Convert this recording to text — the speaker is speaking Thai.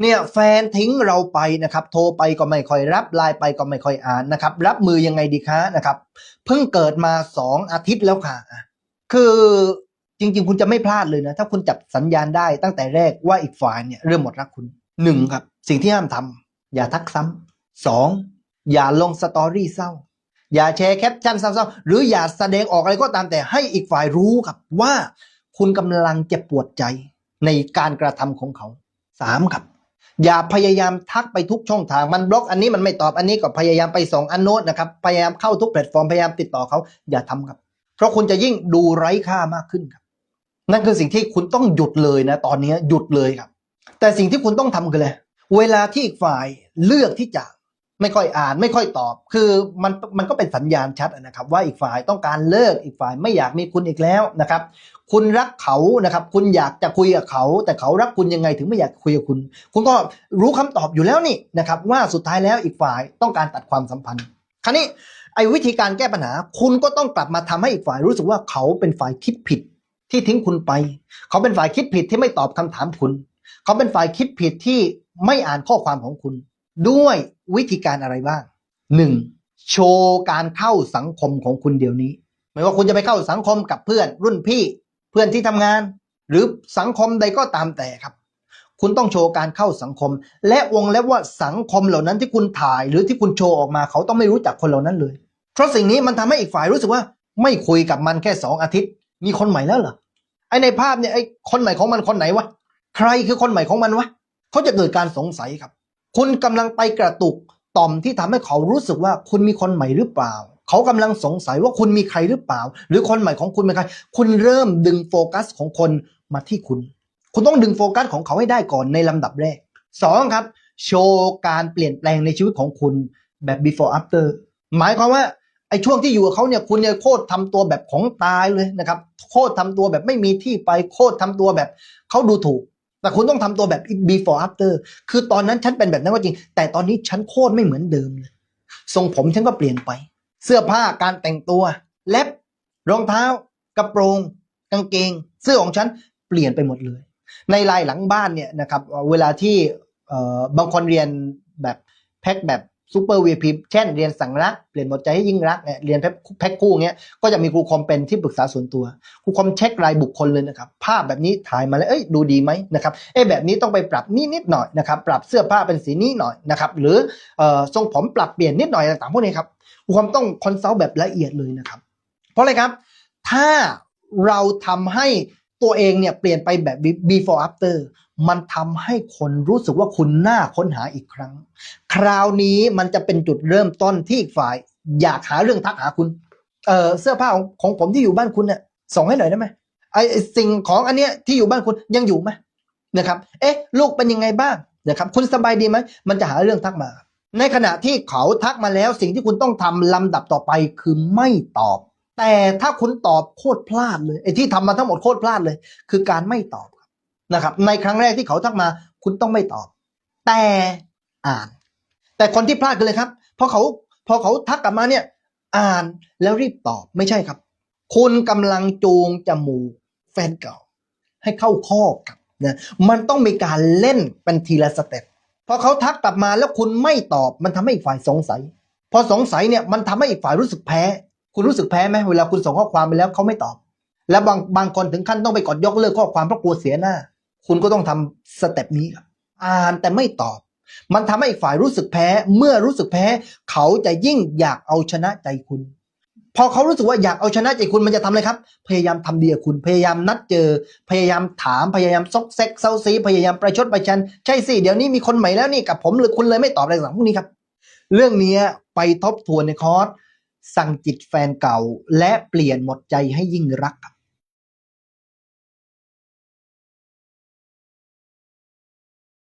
เนี่ยแฟนทิ้งเราไปนะครับ โทรไปก็ไม่ค่อยรับไลน์ไปก็ไม่ค่อยอ่านนะครับ รับมือยังไงดีคะนะครับ เพิ่งเกิดมาสองอาทิตย์แล้วค่ะ คือจริง ๆ คุณจะไม่พลาดเลยนะ ถ้าคุณจับสัญญาณได้ตั้งแต่แรกว่าอีกฝ่ายเนี่ยเริ่มหมดรักคุณหนึ่งครับ สิ่งที่ห้ามทำอย่าทักซ้ำสองอย่าลงสตอรี่เศร้า อย่าแชร์แคปชั่นเศร้าๆหรืออย่าแสดงออกอะไรก็ตามแต่ให้อีกฝ่ายรู้ครับว่าคุณกำลังเจ็บปวดใจในการกระทำของเขาสามครับ อย่าพยายามทักไปทุกช่องทางมันบล็อกอันนี้มันไม่ตอบอันนี้ก็พยายามไปส่งอันโน้ตนะครับพยายามเข้าทุกแพลตฟอร์มพยายามติดต่อเขาอย่าทำครับ เพราะคุณจะยิ่งดูไร้ค่ามากขึ้นครับ นั่นคือสิ่งที่คุณต้องหยุดเลยนะ ตอนนี้หยุดเลยครับ แต่สิ่งที่คุณต้องทำคืออะไรเวลาที่อีกฝ่ายเลือกที่จะ ไม่ค่อยอ่านไม่ค่อยตอบ คือมันมันก็เป็นสัญญาณชัดนะครับ ว่าอีกฝ่ายต้องการเลิกอีกฝ่ายไม่อยากมีคุณอีกแล้วนะครับ คุณรักเขานะครับ คุณอยากจะคุยกับเขา แต่เขารักคุณยังไงถึงไม่อยากคุยกับคุณ คุณก็รู้คำตอบอยู่แล้วนี่นะครับ ว่าสุดท้ายแล้วอีกฝ่ายต้องการตัดความสัมพันธ์ คราวนี้ไอ้วิธีการแก้ปัญหา คุณก็ต้องกลับมาทำให้อีกฝ่ายรู้สึกว่าเขาเป็นฝ่ายคิดผิดที่ทิ้งคุณไป เขาเป็นฝ่ายคิดผิดที่ไม่ตอบคำถามคุณ เขาเป็นฝ่ายคิดผิดที่ไม่อ่านข้อความของคุณ ด้วย วิธีการอะไรบ้างหนึ่งโชว์การเข้าสังคมของคุณเดี๋ยวนี้ ไม่ว่าคุณจะไปเข้าสังคมกับเพื่อน รุ่นพี่เพื่อนที่ทำงาน หรือสังคมใดก็ตามแต่ครับ คุณต้องโชว์การเข้าสังคม และวงเล็บว่าสังคมเหล่านั้นที่คุณถ่าย หรือที่คุณโชว์ออกมาเขาต้องไม่รู้จักคนเหล่านั้นเลย เพราะสิ่งนี้มันทำให้อีกฝ่ายรู้สึกว่า ไม่คุยกับมันแค่สองอาทิตย์ มีคนใหม่แล้วเหรอไอในภาพเนี่ยไอคนใหม่ของมันคนไหนวะใครคือคนใหม่ของมันวะเขาจะเกิดการสงสัยครับ คุณกำลังไปกระตุกต่อมที่ทำให้เขารู้สึกว่าคุณมีคนใหม่หรือเปล่า เขากำลังสงสัยว่าคุณมีใครหรือเปล่า หรือคนใหม่ของคุณเป็นใคร คุณเริ่มดึงโฟกัสของคนมาที่คุณ คุณต้องดึงโฟกัสของเขาให้ได้ก่อนในลำดับแรกสองครับ โชว์การเปลี่ยนแปลงในชีวิตของคุณแบบ before after หมายความว่าไอ้ช่วงที่อยู่กับเขาเนี่ยคุณเนี่ยโคตรทำตัวแบบของตายเลยนะครับ โคตรทำตัวแบบไม่มีที่ไปโคตรทำตัวแบบเขาดูถูก แต่คุณต้องทำตัวแบบ before after คือตอนนั้นฉันเป็นแบบนั้นก็จริง แต่ตอนนี้ฉันโคตรไม่เหมือนเดิมเลยทรงผมฉันก็เปลี่ยนไป เสื้อผ้าการแต่งตัว เล็บ รองเท้า กระโปรง กางเกง เสื้อของฉันเปลี่ยนไปหมดเลย ในลายหลังบ้านเนี่ยนะครับเอ่อเวลาที่เอ่อบางคนเรียนแบบแพ็คแบบ ซูเปอร์วีพีเช่นเรียนสั่งรักเปลี่ยนหมดใจให้ยิ่งรักเนี่ยเรียนแพ็คคู่เงี้ยก็จะมีครูคอมเป็นที่ปรึกษาส่วนตัวครูคอมเช็ครายบุคคลเลยนะครับภาพแบบนี้ถ่ายมาแล้วเอ้ยดูดีไหมนะครับเอ้ยแบบนี้ต้องไปปรับนี่นิดหน่อยนะครับปรับเสื้อผ้าเป็นสีนี้หน่อยนะครับหรือเอ่อทรงผมปรับเปลี่ยนนิดหน่อยต่างๆพวกนี้ครับครูคอมต้องคอนซัลท์แบบละเอียดเลยนะครับ เพราะอะไรครับ ถ้าเราทำให้ ตัวเองเนี่ยเปลี่ยนไปแบบ before after มันทำให้คนรู้สึกว่าคุณน่าค้นหาอีกครั้ง คราวนี้มันจะเป็นจุดเริ่มต้นที่อีกฝ่าย อยากหาเรื่องทักหาคุณ เออเสื้อผ้าของของผมที่อยู่บ้านคุณเนี่ยส่งให้หน่อยได้ไหมไอสิ่งของอันเนี้ยที่อยู่บ้านคุณยังอยู่ไหมนะครับ เอ๊ะ ลูกเป็นยังไงบ้างนะครับ คุณสบายดีไหมมันจะหาเรื่องทักมา ในขณะที่เขาทักมาแล้วสิ่งที่คุณต้องทำลำดับต่อไปคือไม่ตอบ แต่ถ้าคุณตอบโคตรพลาดเลยไอ้ที่ทำมาทั้งหมดโคตรพลาดเลย คือการไม่ตอบนะครับ ในครั้งแรกที่เขาทักมา คุณต้องไม่ตอบ แต่อ่าน แต่คนที่พลาดกันเลยครับพอเขาพอเขาทักกลับมาเนี่ย อ่านแล้วรีบตอบไม่ใช่ครับ คุณกำลังจูงจมูกแฟนเก่า ให้เข้าข้อกับนะมันต้องมีการเล่นเป็นทีละสเต็ปพอเขาทักกลับมาแล้วคุณไม่ตอบ มันทำให้อีกฝ่ายสงสัย พอสงสัยเนี่ยมันทำให้อีกฝ่ายรู้สึกแพ้ คุณรู้สึกแพ้ไหมเวลาคุณส่งข้อความไปแล้วเขาไม่ตอบ แล้วบางบางคนถึงขั้นต้องไปกดยกเลิกข้อความเพราะกลัวเสียหน้า คุณก็ต้องทำสเต็ปนี้ครับอ่านแต่ไม่ตอบ มันทำให้อีกฝ่ายรู้สึกแพ้ เมื่อรู้สึกแพ้ เขาจะยิ่งอยากเอาชนะใจคุณ พอเขารู้สึกว่าอยากเอาชนะใจคุณมันจะทำอะไรครับ พยายามทำดีกับคุณ พยายามนัดเจอ พยายามถาม พยายามซอกแซกเซาซี พยายามประชดประชัน ใช่สิ เดี๋ยวนี้มีคนใหม่แล้วนี่กับผมหรือคุณเลยไม่ตอบอะไรต่างพวกนี้ครับ เรื่องนี้ไปทบทวนในคอร์ส สั่งจิตแฟนเก่า และเปลี่ยนหมดใจให้ยิ่งรัก